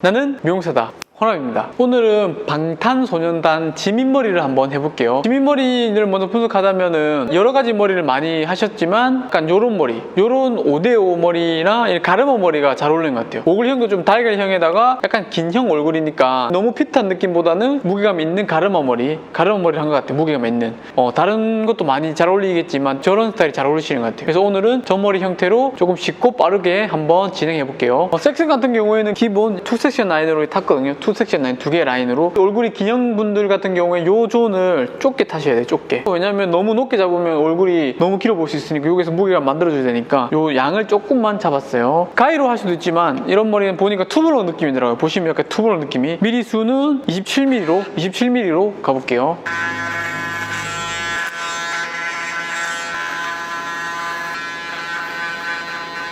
나는 미용사다. 호남입니다. 오늘은 방탄소년단 지민머리를 한번 해볼게요. 지민머리를 먼저 분석하자면 은 여러 가지 머리를 많이 하셨지만 약간 요런 머리, 요런 5대5 머리나 이 가르마 머리가 잘 어울리는 것 같아요. 오글형도 좀 달걀형에다가 약간 긴 형 얼굴이니까 너무 핏한 느낌보다는 무게감 있는 가르마 머리, 가르마 머리를 한 것 같아요. 무게감 있는. 어, 다른 것도 많이 잘 어울리겠지만 저런 스타일이 잘 어울리시는 것 같아요. 그래서 오늘은 저 머리 형태로 조금 쉽고 빠르게 한번 진행해 볼게요. 어, 섹션 같은 경우에는 기본 투 섹션 라인으로 탔거든요. 투 섹션 라인 두 개 라인으로 얼굴이 긴 형분들 같은 경우에 요 존을 좁게 타셔야 돼요. 좁게. 왜냐면 너무 높게 잡으면 얼굴이 너무 길어 보일 수 있으니까 여기서 무게가 만들어줘야 되니까 요 양을 조금만 잡았어요. 가위로 할 수도 있지만 이런 머리는 보니까 투블럭 느낌이 들어요. 보시면 약간 투블럭 느낌이 미리 수는 27mm로 27mm로 가볼게요.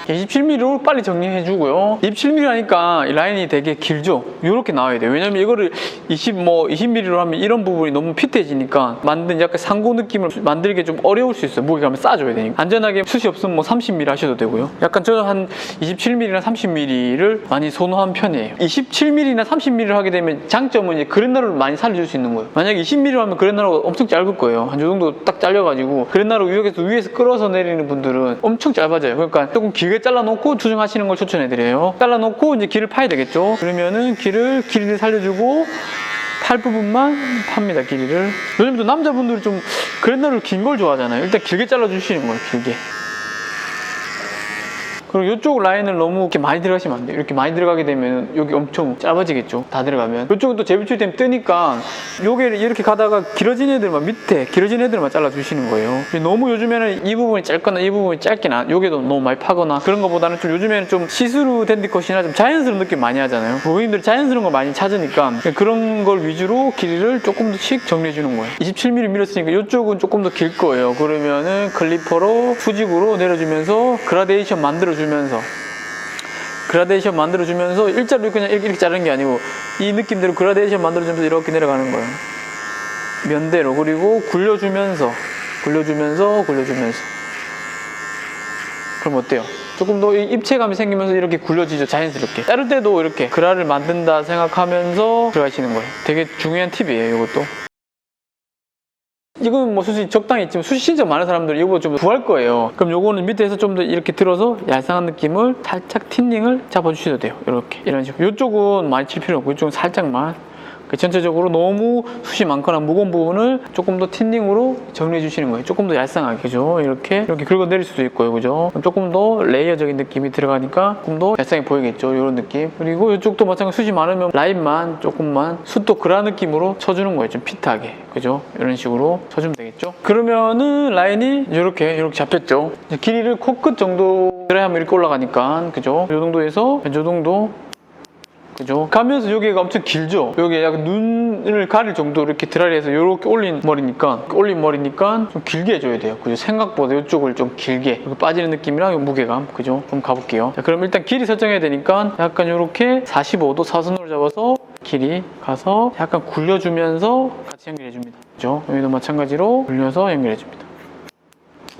27mm로 빨리 정리해주고요. 27mm라니까 라인이 되게 길죠? 이렇게 나와야 돼요. 왜냐면 이거를 20, 뭐 20mm로 하면 이런 부분이 너무 핏해지니까 만든 약간 상고 느낌을 만들기 좀 어려울 수 있어요. 무게감을 쌓아줘야 되니까. 안전하게 숱이 없으면 뭐 30mm 하셔도 되고요. 약간 저는 한 27mm나 30mm를 많이 선호한 편이에요. 27mm나 30mm를 하게 되면 장점은 이제 그랜나루를 많이 살려줄 수 있는 거예요. 만약에 20mm로 하면 그랜나루가 엄청 짧을 거예요. 한 이 정도 딱 잘려가지고 그랜나루 위에서 위에서 끌어서 내리는 분들은 엄청 짧아져요. 그러니까 조금 길게 잘라놓고 조정하시는 걸 추천해드려요. 잘라놓고 이제 길을 파야 되겠죠. 그러면은 길을 길이를 살려주고 팔 부분만 팝니다 길이를. 요즘도 남자분들이 좀 그랜나루를 긴 걸 좋아하잖아요. 일단 길게 잘라주시는 거예요 길게 그리고 이쪽 라인을 너무 이렇게 많이 들어가시면 안 돼요. 이렇게 많이 들어가게 되면 여기 엄청 짧아지겠죠. 다 들어가면. 이쪽은 또 재배출 되면 뜨니까 요게 이렇게 가다가 길어진 애들만 밑에 길어진 애들만 잘라주시는 거예요. 너무 요즘에는 이 부분이 짧거나 이 부분이 짧게나 요게도 너무 많이 파거나 그런 것보다는 좀 요즘에는 좀 시스루 댄디 컷이나 좀 자연스러운 느낌 많이 하잖아요. 고객님들이 자연스러운 걸 많이 찾으니까 그런 걸 위주로 길이를 조금 더씩 정리해 주는 거예요. 27mm 밀었으니까 이쪽은 조금 더 길 거예요. 그러면은 클리퍼로 수직으로 내려주면서 그라데이션 만들어주 면서 그라데이션 만들어주면서 일자로 그냥 이렇게, 자르는 게 아니고 이 느낌대로 그라데이션 만들어주면서 이렇게 내려가는 거예요. 면대로. 그리고 굴려주면서 굴려주면서 굴려주면서. 그럼 어때요? 조금 더이 입체감이 생기면서 이렇게 굴려지죠 자연스럽게. 자를 때도 이렇게 그라를 만든다 생각하면서 들어가시는 거예요. 되게 중요한 팁이에요 이것도 이건 뭐 솔직히 적당히 있지만 수시 신청 많은 사람들이 이거 좀 구할 거예요. 그럼 요거는 밑에서 좀 더 이렇게 들어서 얄쌍한 느낌을 살짝 틴닝을 잡아주셔도 돼요. 이렇게 이런 식으로. 이쪽은 많이 칠 필요 없고 이쪽은 살짝만. 그 전체적으로 너무 숱이 많거나 무거운 부분을 조금 더 틴닝으로 정리해 주시는 거예요. 조금 더 얄쌍하게, 그죠? 이렇게, 이렇게 긁어내릴 수도 있고요, 그죠? 조금 더 레이어적인 느낌이 들어가니까 조금 더 얄쌍해 보이겠죠? 이런 느낌. 그리고 이쪽도 마찬가지로 숱이 많으면 라인만 조금만 숱도 그라 느낌으로 쳐주는 거예요. 좀 핏하게, 그죠? 이런 식으로 쳐주면 되겠죠? 그러면은 라인이 이렇게, 이렇게 잡혔죠? 길이를 코끝 정도 들어야 하면 이렇게 올라가니까, 그죠? 이 정도에서 이 정도 그죠? 가면서 여기가 엄청 길죠? 여기 약간 눈을 가릴 정도 이렇게 드라이해서 이렇게 올린 머리니까 올린 머리니까 좀 길게 해줘야 돼요. 그죠? 생각보다 이쪽을 좀 길게 빠지는 느낌이랑 이 무게감 그죠? 좀 가볼게요. 자, 그럼 일단 길이 설정해야 되니까 약간 이렇게 45도 사선으로 잡아서 길이 가서 약간 굴려주면서 같이 연결해줍니다. 그죠? 여기도 마찬가지로 굴려서 연결해줍니다.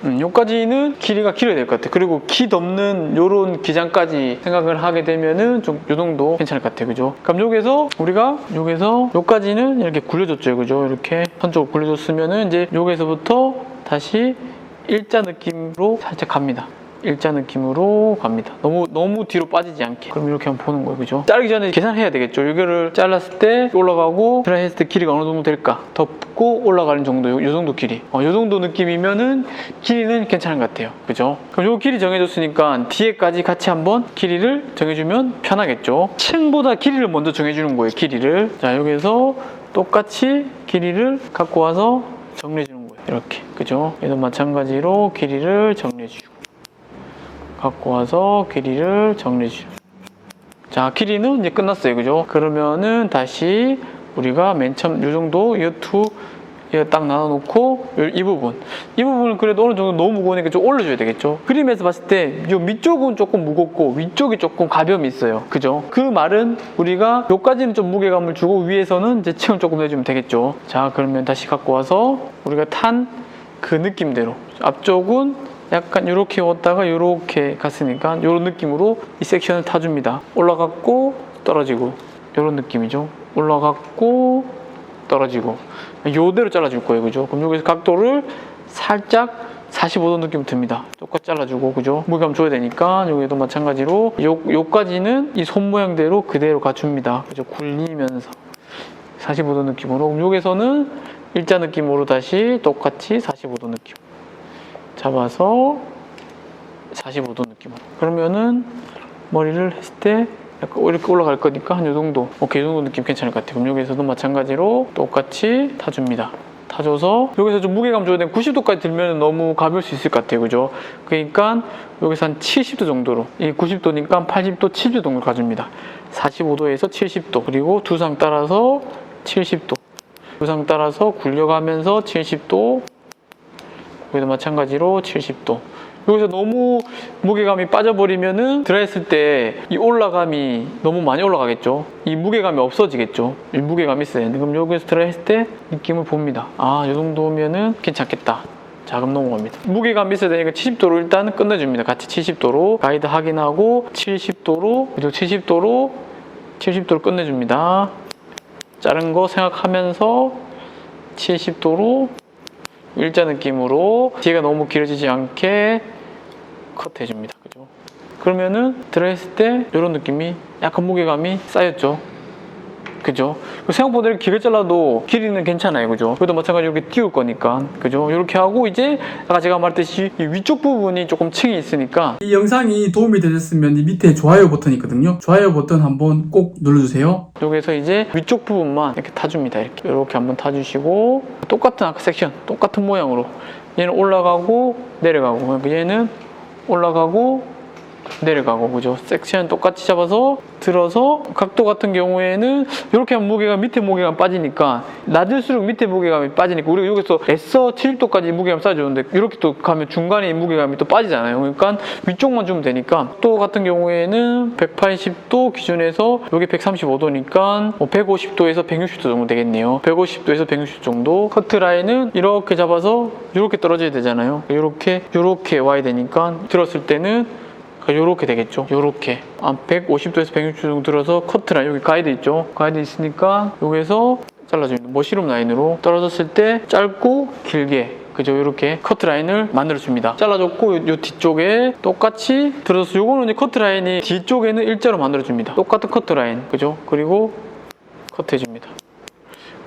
음, 요까지는 길이가 길어야 될 것 같아요. 그리고 키 덮는 요런 기장까지 생각을 하게 되면은 좀 요 정도 괜찮을 것 같아요. 그죠? 그럼 여기서 우리가 여기서 요까지는 이렇게 굴려줬죠. 그죠? 이렇게 선쪽으로 굴려줬으면은 이제 여기서부터 다시 일자 느낌으로 살짝 갑니다. 일자 느낌으로 갑니다. 너무 너무 뒤로 빠지지 않게. 그럼 이렇게 한번 보는 거예요. 그죠? 자르기 전에 계산해야 되겠죠. 이거를 잘랐을 때 올라가고 드라이 했을 때 길이가 어느 정도 될까? 덮고 올라가는 정도, 요, 요 정도 길이. 어, 요 정도 느낌이면은 길이는 괜찮은 것 같아요. 그죠? 그럼 요 길이 정해졌으니까 뒤에까지 같이 한번 길이를 정해주면 편하겠죠. 층보다 길이를 먼저 정해주는 거예요. 길이를. 자, 여기서 똑같이 길이를 갖고 와서 정리해주는 거예요. 이렇게. 그죠? 얘도 마찬가지로 길이를 정리해주고. 갖고 와서 길이를 정리해 주죠. 자, 길이는 이제 끝났어요. 그죠? 그러면은 다시 우리가 맨 처음 이 정도 이투 이거 딱 나눠놓고 이 부분 이 부분을 그래도 어느 정도 너무 무거우니까 좀 올려줘야 되겠죠 그림에서 봤을 때 이 밑쪽은 조금 무겁고 위쪽이 조금 가벼움이 있어요 그죠 그 말은 우리가 여기까지는 좀 무게감을 주고 위에서는 이제 체온 조금 내주면 되겠죠 자 그러면 다시 갖고 와서 우리가 탄 그 느낌대로 앞쪽은 약간 이렇게 왔다가 이렇게 갔으니까 이런 느낌으로 이 섹션을 타줍니다 올라갔고 떨어지고 이런 느낌이죠. 올라갔고 떨어지고 요대로 잘라줄 거예요, 그죠? 그럼 여기서 각도를 살짝 45도 느낌 듭니다. 똑같이 잘라주고, 그죠? 무게감 줘야 되니까 여기도 마찬가지로 요 요까지는 이 손 모양대로 그대로 갖춥니다. 그죠? 굴리면서 45도 느낌으로. 그럼 여기서는 일자 느낌으로 다시 똑같이 45도 느낌 잡아서 45도 느낌으로. 그러면은 머리를 했을 때 약간 이렇게 올라갈 거니까 한요 정도. 오케이, 이 정도 느낌 괜찮을 것 같아요. 그럼 여기서도 마찬가지로 똑같이 타줍니다. 타줘서 여기서 좀 무게감 줘야 되는 90도까지 들면 너무 가벼울 수 있을 것 같아요. 그죠? 그러니까 여기서 한 70도 정도로. 이 90도니까 80도, 70도 정도 가줍니다. 45도에서 70도. 그리고 두상 따라서 70도. 두상 따라서 굴려가면서 70도. 여기도 마찬가지로 70도. 여기서 너무 무게감이 빠져버리면은 드라이했을 때 이 올라감이 너무 많이 올라가겠죠. 이 무게감이 없어지겠죠. 이 무게감이 있어야 되는데 그럼 여기서 드라이했을 때 느낌을 봅니다. 아, 이 정도면은 괜찮겠다. 자, 그럼 넘어갑니다. 무게감이 있어야 되니까 70도로 일단 끝내줍니다. 같이 70도로 가이드 확인하고 70도로 그리고 70도로 70도로 끝내줍니다. 자른 거 생각하면서 70도로 일자 느낌으로 뒤가 너무 길어지지 않게 컷 해줍니다. 그죠? 그러면은 들어있을 때 이런 느낌이 약간 무게감이 쌓였죠. 그죠? 생각보다 길게 잘라도 길이는 괜찮아요. 그죠? 그래도 마찬가지로 이렇게 띄울 거니까. 그죠? 이렇게 하고 이제 아까 제가 말했듯이 이 위쪽 부분이 조금 층이 있으니까 이 영상이 도움이 되셨으면 이 밑에 좋아요 버튼 있거든요. 좋아요 버튼 한번 꼭 눌러주세요. 여기서 이제 위쪽 부분만 이렇게 타줍니다. 이렇게 이렇게 한번 타주시고 똑같은 아까 섹션 똑같은 모양으로 얘는 올라가고 내려가고 그러니까 얘는 올라가고 내려가고 그죠 섹션 똑같이 잡아서 들어서 각도 같은 경우에는 이렇게 하면 무게가 밑에 무게감 빠지니까 낮을수록 밑에 무게감이 빠지니까 우리가 여기서 애써 70도까지 무게감 쌓아주는데 이렇게 또 가면 중간에 이 무게감이 또 빠지잖아요. 그러니까 위쪽만 주면 되니까 또 같은 경우에는 180도 기준에서 여기 135도니까 뭐 150도에서 160도 정도 되겠네요. 150도에서 160 정도. 커트 라인은 이렇게 잡아서 이렇게 떨어져야 되잖아요. 이렇게 이렇게 와야 되니까 들었을 때는 이렇게 되겠죠. 이렇게 아, 150도에서 160도 정도 들어서 커트라인 여기 가이드 있죠. 가이드 있으니까 여기서 잘라줍니다. 머시룸 라인으로 떨어졌을 때 짧고 길게 그죠 이렇게 커트 라인을 만들어 줍니다 잘라줬고 요, 요 뒤쪽에 똑같이 들어서 요거는 이제 커트 라인이 뒤쪽에는 일자로 만들어 줍니다 똑같은 커트 라인 그죠 그리고 커트 해줍니다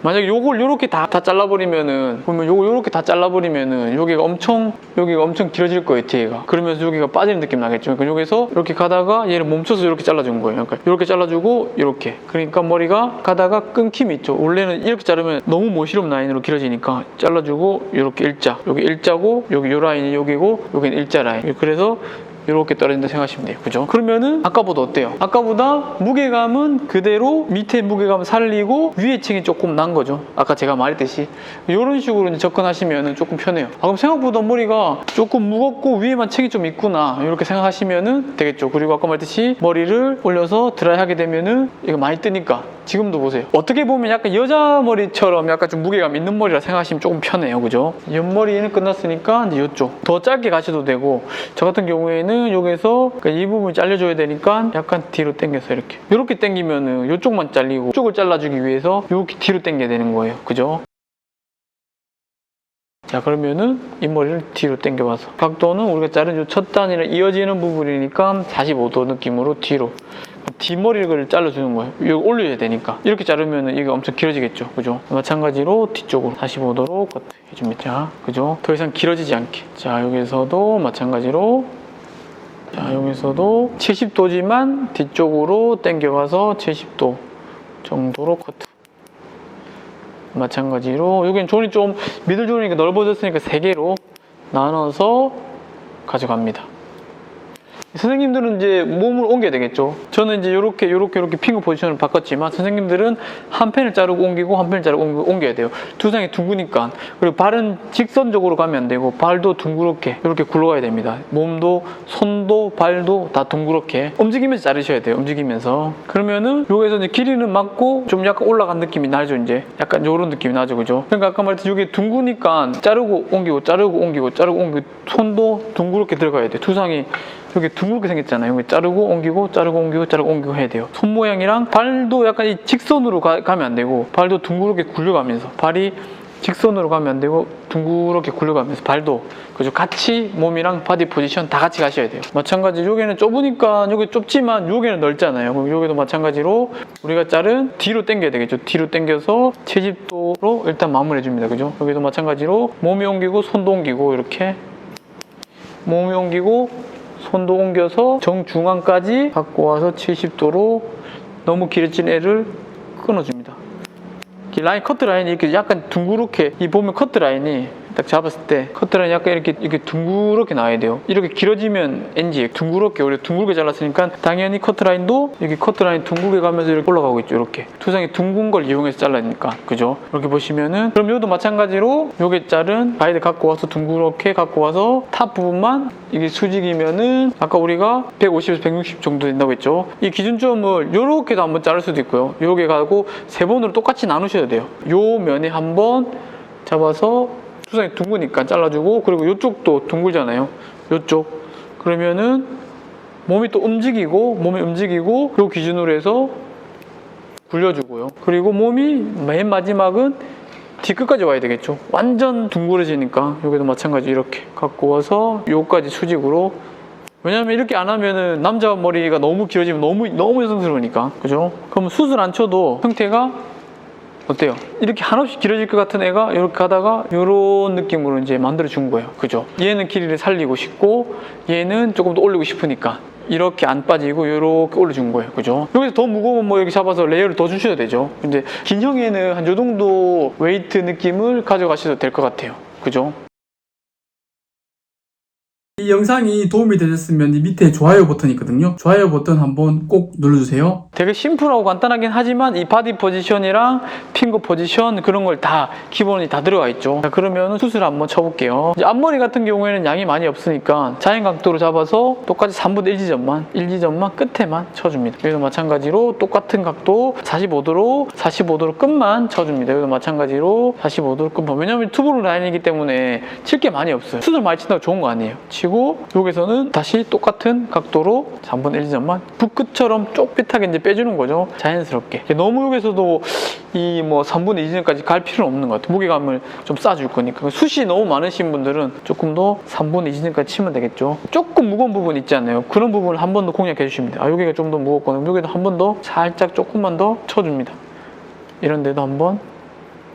만약에 요걸 요렇게 다, 다 잘라버리면은 보면 요걸 요렇게 다 잘라버리면은 여기가 엄청 여기가 엄청 길어질 거예요 뒤에가. 그러면서 여기가 빠지는 느낌 나겠죠. 그러니까 여기서 이렇게 가다가 얘를 멈춰서 이렇게 잘라준 거예요. 그러니까 이렇게 잘라주고 이렇게. 그러니까 머리가 가다가 끊김이 있죠. 원래는 이렇게 자르면 너무 모시름 라인으로 길어지니까 잘라주고 이렇게 일자. 여기 일자고 여기 요 라인이 여기고 여기는 일자 라인. 그래서 이렇게 떨어진다 생각하시면 돼요. 그죠? 그러면은 아까보다 어때요? 아까보다 무게감은 그대로 밑에 무게감 살리고 위에 층이 조금 난 거죠. 아까 제가 말했듯이 이런 식으로 이제 접근하시면은 조금 편해요. 아, 그럼 생각보다 머리가 조금 무겁고 위에만 층이 좀 있구나 이렇게 생각하시면은 되겠죠. 그리고 아까 말했듯이 머리를 올려서 드라이 하게 되면은 이거 많이 뜨니까 지금도 보세요. 어떻게 보면 약간 여자 머리처럼 약간 좀 무게감 있는 머리라 생각하시면 조금 편해요. 그죠? 옆머리는 끝났으니까 이제 이쪽 더 짧게 가셔도 되고 저 같은 경우에는 여기서 이 부분이 잘려줘야 되니까 약간 뒤로 당겨서 이렇게 이렇게 당기면은 이쪽만 잘리고 이쪽을 잘라주기 위해서 이렇게 뒤로 당겨야 되는 거예요. 그죠? 자 그러면은 이 머리를 뒤로 당겨봐서 각도는 우리가 자른 이첫 단이랑 이어지는 부분이니까 45도 느낌으로 뒤로 뒷머리를 잘라주는 거예요. 여기 올려야 되니까 이렇게 자르면은 이게 엄청 길어지겠죠, 그죠? 마찬가지로 뒤쪽으로 45도로 커트 해줍니다. 자, 그죠? 더 이상 길어지지 않게. 자 여기서도 마찬가지로 자 여기서도 70도지만 뒤쪽으로 당겨가서 70도 정도로 커트. 마찬가지로 여기는 존이 좀 미들 존이니까 넓어졌으니까 세 개로 나눠서 가져갑니다. 선생님들은 이제 몸을 옮겨야 되겠죠. 저는 이제 이렇게 이렇게 이렇게 핑거 포지션을 바꿨지만 선생님들은 한 펜을 자르고 옮기고 한 펜을 자르고 옮겨야 돼요. 두상이 둥그니까 그리고 발은 직선적으로 가면 안 되고 발도 둥그렇게 이렇게 굴러가야 됩니다. 몸도 손도 발도 다 둥그렇게 움직이면서 자르셔야 돼요. 움직이면서 그러면은 여기서 이제 길이는 맞고 좀 약간 올라간 느낌이 나죠. 이제 약간 이런 느낌이 나죠, 그죠? 그러니까 아까 말했듯이 여기 둥그니까 자르고 옮기고 자르고 옮기고 자르고 옮기고 손도 둥그렇게 들어가야 돼. 두상이 여기 둥글게 생겼잖아요. 여기 자르고 옮기고 자르고 옮기고 자르고 옮기고 해야 돼요. 손 모양이랑 발도 약간 이 직선으로 가, 가면 안 되고 발도 둥그렇게 굴려가면서 발이 직선으로 가면 안 되고 둥그렇게 굴려가면서 발도 그죠 같이 몸이랑 바디 포지션 다 같이 가셔야 돼요. 마찬가지 여기는 좁으니까 여기 좁지만 여기는 넓잖아요. 그럼 여기도 마찬가지로 우리가 자른 뒤로 당겨야 되겠죠. 뒤로 당겨서 70도로 일단 마무리해 줍니다. 그죠? 여기도 마찬가지로 몸이 옮기고 손도 옮기고 이렇게 몸이 옮기고 손도 옮겨서 정중앙까지 갖고 와서 70도로 너무 길어진 애를 끊어줍니다. 이 라인 커트 라인이 이렇게 약간 둥그렇게 이 보면 커트 라인이 딱 잡았을 때 커트 라인이 약간 이렇게 이렇게 둥그렇게 나와야 돼요. 이렇게 길어지면 NG 둥그렇게 원래 둥글게 잘랐으니까 당연히 커트 라인도 여기 커트 라인 둥글게 가면서 이렇게 올라가고 있죠. 이렇게 두상이 둥근 걸 이용해서 잘라니까 그죠? 이렇게 보시면은 그럼 이것도 마찬가지로 요게 자른 가이드 갖고 와서 둥그렇게 갖고 와서 탑 부분만 이게 수직이면은 아까 우리가 150에서 160 정도 된다고 했죠. 이 기준점을 요렇게도 한번 자를 수도 있고요. 요렇게 가고 세 번으로 똑같이 나누셔야 돼요. 요 면에 한번 잡아서 수상이 둥그니까 잘라주고 그리고 요쪽도 둥글잖아요. 요쪽 그러면은 몸이 또 움직이고 몸이 움직이고 요 기준으로 해서 굴려주고요. 그리고 몸이 맨 마지막은 뒤끝까지 와야 되겠죠. 완전 둥그러지니까 여기도 마찬가지 이렇게 갖고 와서 요까지 수직으로 왜냐면 이렇게 안 하면은 남자 머리가 너무 길어지면 너무 너무 여성스러우니까 그죠? 그럼 수술 안 쳐도 형태가 어때요? 이렇게 한없이 길어질 것 같은 애가 이렇게 가다가 이런 느낌으로 이제 만들어 준 거예요. 그죠? 얘는 길이를 살리고 싶고 얘는 조금 더 올리고 싶으니까 이렇게 안 빠지고 이렇게 올려준 거예요. 그죠? 여기서 더 무거우면 뭐 여기 잡아서 레이어를 더 주셔야 되죠. 근데 긴 형에는 한 요 정도 웨이트 느낌을 가져가셔도 될 것 같아요. 그죠? 이 영상이 도움이 되셨으면 이 밑에 좋아요 버튼이 있거든요. 좋아요 버튼 한번 꼭 눌러주세요. 되게 심플하고 간단하긴 하지만 이 바디 포지션이랑 핑거 포지션 그런 걸 다 기본이 다 들어가 있죠. 자, 그러면 수술 한번 쳐볼게요. 앞머리 같은 경우에는 양이 많이 없으니까 자연 각도로 잡아서 똑같이 3분의 1 지점만 1 지점만 끝에만 쳐줍니다. 여기도 마찬가지로 똑같은 각도 45도로 45도로 끝만 쳐줍니다. 여기도 마찬가지로 45도로 끝만. 왜냐면 투브로 라인이기 때문에 칠 게 많이 없어요. 수술 많이 친다고 좋은 거 아니에요. 치고 여기서는 다시 똑같은 각도로 3분의 1 지점만 붓끝처럼 쪽빛하게 이제 빼주는 거죠. 자연스럽게. 너무 여기서도 이 뭐 3분의 2 지점까지 갈 필요는 없는 것 같아요. 무게감을 좀 싸줄 거니까. 숱이 너무 많으신 분들은 조금 더 3분의 2 지점까지 치면 되겠죠. 조금 무거운 부분 있잖아요. 그런 부분을 한 번 더 공략해 주시면 돼요. 아, 여기가 좀 더 무겁거든요. 여기도 한 번 더 살짝 조금만 더 쳐줍니다. 이런 데도 한번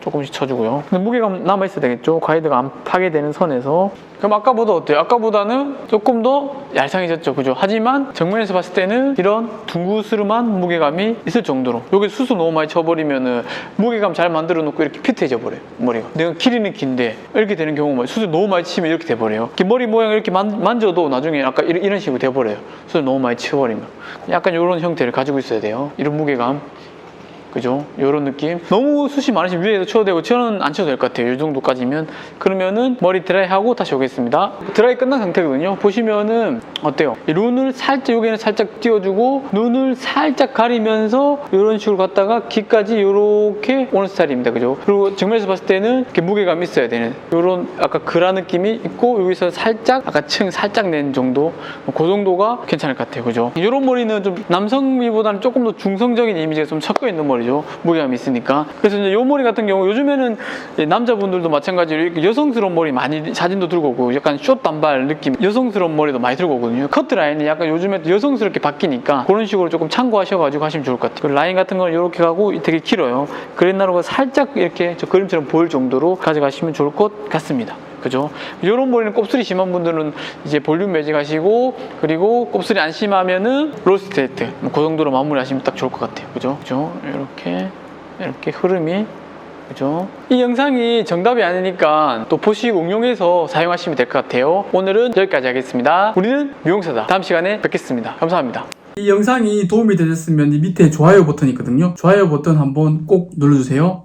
조금씩 쳐주고요. 근데 무게감 남아있어야 되겠죠. 가이드가 안 파괴되는 선에서. 그럼 아까보다 어때요? 아까보다는 조금 더 얄쌍해졌죠. 그죠? 하지만 정면에서 봤을 때는 이런 둥그스름한 무게감이 있을 정도로. 여기 수수 너무 많이 쳐버리면은 무게감 잘 만들어 놓고 이렇게 피트해져 버려요. 머리가. 내가 길이는 긴데 이렇게 되는 경우가 많아요. 수술 너무 많이 치면 이렇게 돼버려요. 이렇게 머리 모양을 이렇게 만, 만져도 나중에 아까 이런, 이런 식으로 돼버려요. 수술 너무 많이 치워버리면. 약간 이런 형태를 가지고 있어야 돼요. 이런 무게감. 그죠? 요런 느낌. 너무 숱이 많으시면 위에서 쳐도 되고 저는 안 쳐도 될 것 같아요. 이 정도까지면. 그러면은 머리 드라이 하고 다시 오겠습니다. 드라이 끝난 상태거든요. 보시면은 어때요? 이 눈을 살짝 여기는 살짝 띄워주고 눈을 살짝 가리면서 이런 식으로 갔다가 귀까지 이렇게 오는 스타일입니다. 그죠? 그리고 정면에서 봤을 때는 이렇게 무게감 있어야 되는 이런 아까 그라 느낌이 있고 여기서 살짝 아까 층 살짝 낸 정도 그 정도가 괜찮을 것 같아요. 그죠? 이런 머리는 좀 남성미보다는 조금 더 중성적인 이미지가 좀 섞여 있는 머리 죠. 무게감이 있으니까. 그래서 이제 이 머리 같은 경우 요즘에는 남자분들도 마찬가지로 이렇게 여성스러운 머리 많이 사진도 들고 오고 약간 숏 단발 느낌 여성스러운 머리도 많이 들고 오거든요. 커트 라인이 약간 요즘에 또 여성스럽게 바뀌니까 그런 식으로 조금 참고하셔가지고 하시면 좋을 것 같아요. 그리고 라인 같은 건 이렇게 가고 되게 길어요. 그랜나루가 살짝 이렇게 저 그림처럼 보일 정도로 가져가시면 좋을 것 같습니다. 그죠? 이런 머리는 곱슬이 심한 분들은 이제 볼륨 매직하시고 그리고 곱슬이 안 심하면은 롤 스트레이트 그 정도로 마무리하시면 딱 좋을 것 같아요. 그죠? 그죠? 이렇게 이렇게 흐름이 그죠? 이 영상이 정답이 아니니까 또 보시고 응용해서 사용하시면 될 것 같아요. 오늘은 여기까지 하겠습니다. 우리는 미용사다. 다음 시간에 뵙겠습니다. 감사합니다. 이 영상이 도움이 되셨으면 이 밑에 좋아요 버튼이 있거든요. 좋아요 버튼 한번 꼭 눌러주세요.